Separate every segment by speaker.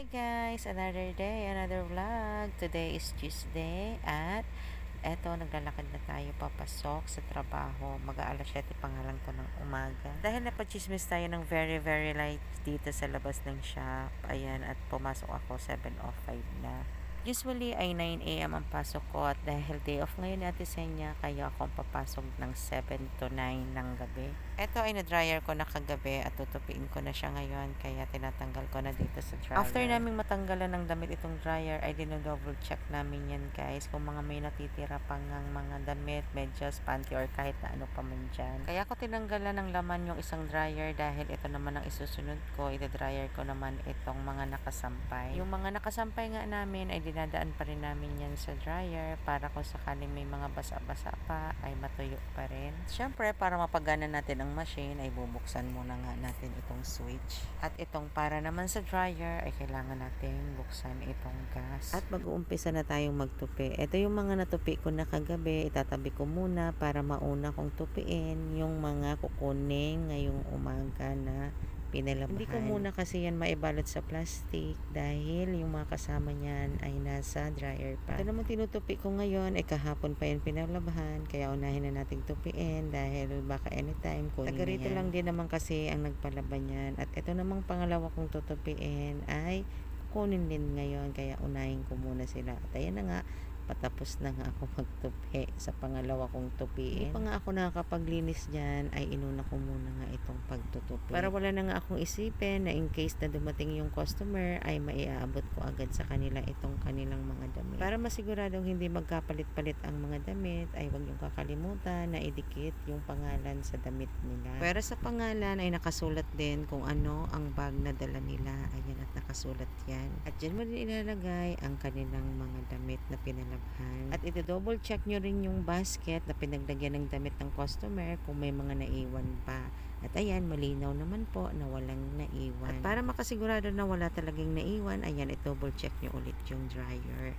Speaker 1: Hi guys, another day, another vlog. Today is Tuesday at eto naglalakad na tayo papasok sa trabaho. Mag-aalas 7 pa nga lang to ng umaga. Dahil napachismis tayo ng very very light dito sa labas ng shop. Ayan, at pumasok ako 7.05 na. Usually ay 9 a.m. ang pasok ko at dahil day off ngayon ni Ate Senya, kaya akong papasok ng 7 to 9 ng gabi. Ito ay na-dryer ko na kagabi at tutupiin ko na siya ngayon kaya tinatanggal ko na dito sa dryer. After naming matanggalan ng damit itong dryer ay dinodouble check namin yan guys kung mga may natitira pang ng mga damit, medyas, panty or kahit na ano pa man dyan. Kaya ko tinanggalan ng laman yung isang dryer dahil ito naman ang isusunod ko. Ito-dryer ko naman itong mga nakasampay. Yung mga nakasampay nga namin ay dinadaan pa rin namin yan sa dryer para kung sakaling may mga basa-basa pa ay matuyo pa rin. Siyempre, para mapagana natin ang machine ay bubuksan muna nga natin itong switch. At itong para naman sa dryer ay kailangan natin buksan itong gas. At mag-uumpisa na tayong magtupi. Ito yung mga natupi ko na kagabi. Itatabi ko muna para mauna kong tupiin yung mga kukuning ngayong umaga na pinalabahan. Hindi ko muna kasi yan maibalot sa plastic dahil yung mga kasama niyan ay nasa dryer pa. Ito naman tinutupi ko ngayon ay kahapon pa yan pinalabahan kaya unahin na nating tupiin dahil baka anytime kunin Taga rito lang din naman kasi ang nagpalaban yan at ito namang pangalawa kong tutupiin ay kunin din ngayon kaya unahin ko muna sila. At ayan na nga, patapos na nga ako magtupi sa pangalawa kong tupiin. Hindi pa nga ako nakakapaglinis dyan, ay inuna ko muna nga itong pagtutupi. Para wala na nga akong isipin na in case na dumating yung customer, ay maiaabot ko agad sa kanila itong kanilang mga damit. Para masiguradong hindi magkapalit-palit ang mga damit, ay huwag yung kakalimutan na idikit yung pangalan sa damit nila. Pero sa pangalan ay nakasulat din kung ano ang bag na dala nila. Ayan at nakasulat yan. At dyan mo din ilalagay ang kanilang mga damit na pinalabas at ito double check nyo rin yung basket na pinaglagyan ng damit ng customer kung may mga naiwan pa. At ayan, malinaw naman po na walang naiwan. At para makasigurado na wala talagang naiwan, ayan, i-double check nyo ulit yung dryer.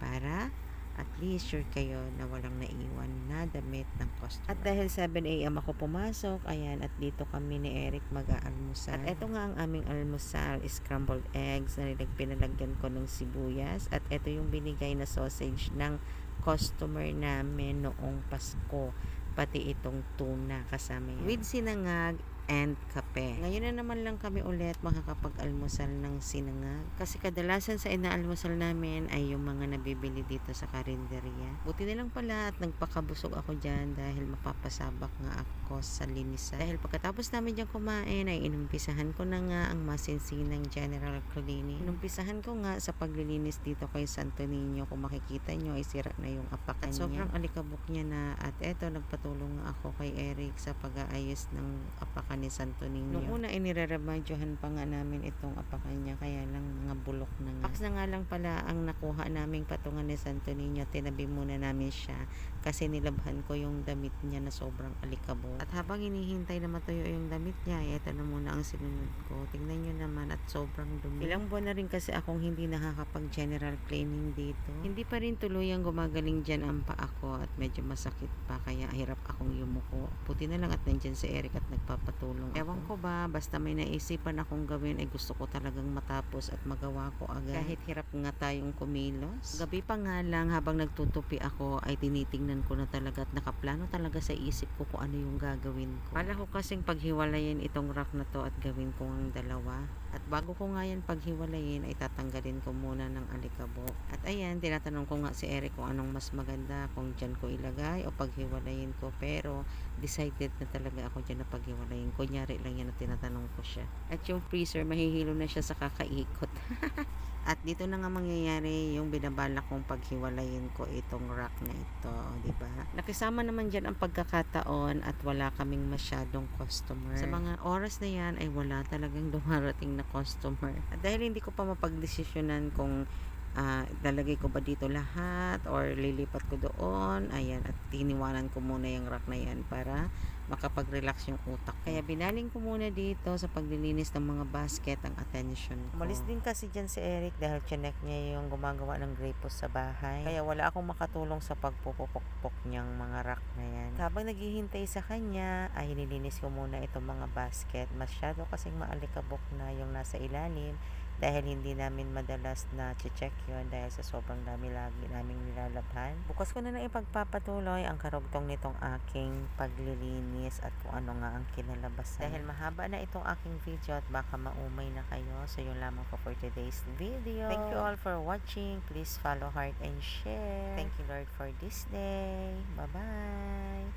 Speaker 1: Para at least sure kayo na walang naiwan na damit ng customer. At dahil 7am ako pumasok, ayan, at dito kami ni Eric mag-aalmusal. At eto nga ang aming almusal, scrambled eggs na pinalagyan ko ng sibuyas. At eto yung binigay na sausage ng customer namin noong Pasko. Pati itong tuna kasama yan. With sinangag and kape. Ngayon na naman lang kami ulit makakapag-almusal ng sinangag. Kasi kadalasan sa inaalmusal namin ay yung mga nabibili dito sa karinderya. Buti na lang pala at nagpakabusog ako dyan dahil mapapasabak nga ako sa linisan. Dahil pagkatapos namin dyan kumain ay inumpisahan ko na nga ang masinsinang general cleaning. Inumpisahan ko nga sa paglilinis dito kay Santo Niño. Kung makikita nyo ay sira na yung apakan niya. Sobrang alikabok niya na at eto nagpatulong nga ako kay Eric sa pag-aayos ng apakan ni Santo Niño. Noong una, inire-remedyohan pa nga namin itong apakan niya, kaya lang mga bulok na nga. Aks na nga lang pala ang nakuha naming patungan ni Santo Niño, tinabi muna namin siya kasi nilabhan ko yung damit niya na sobrang alikabok. At habang hinihintay na matuyo yung damit niya, ay eto na muna ang sinunod ko. Tingnan nyo naman at sobrang dumi. Ilang buwan na rin kasi akong hindi nakakapag general cleaning dito. Hindi pa rin tuluyang gumagaling dyan ang paa ko at medyo masakit pa kaya hirap akong yumuko. Puti na lang at nandyan si Eric at nagpapatuloy tulong Ewan ko ba, basta may naisipan akong gawin ay gusto ko talagang matapos at magawa ko agad. Kahit hirap nga tayong kumilos. Gabi pa nga lang habang nagtutupi ako ay tinitingnan ko na talaga at nakaplano talaga sa isip ko kung ano yung gagawin ko. Pala ko kasing paghiwalayin itong rack na to at gawin ko ang dalawa. At bago ko nga yan paghiwalayin ay tatanggalin ko muna ng alikabok. At ayan, tinatanong ko nga si Eric kung anong mas maganda, kung dyan ko ilagay o paghiwalayin ko. Pero decided na talaga ako dyan na paghiwalayin. Kunyari lang yan na tinatanong ko siya. At yung freezer, mahihilo na siya sa kakaikot. At dito na nga mangyayari yung binabalak kong paghiwalayin ko itong rack na ito, di ba? Nakisama naman diyan ang pagkakataon at wala kaming masyadong customer. Sa mga oras na yan ay wala talagang dumarating na customer. At dahil hindi ko pa mapagdesisyonan kung uh, lalagay ko ba dito lahat or lilipat ko doon ayan at tiniwanan ko muna yung rack na yan para makapag-relax yung utak. Kaya binaling ko muna dito sa paglilinis ng mga basket ang attention ko. Umalis din kasi dyan si Eric dahil chinek niya yung gumagawa ng grapes sa bahay. Kaya wala akong makatulong sa pagpupukpok niyang mga rack na yan. Habang naghihintay sa kanya, ay nililinis ko muna itong mga basket. Masyado kasing maalikabok na yung nasa ilalim dahil hindi namin madalas na check yon dahil sa sobrang dami lagi naming nilalabhan. Bukas ko na na ipagpapatuloy ang karugtong nitong aking paglilinis at kung ano nga ang kinalabasan. Dahil mahaba na itong aking video at baka maumay na kayo. So yun lamang po for today's video. Thank you all for watching. Please follow, heart, and share. Thank you Lord for this day. Bye-bye.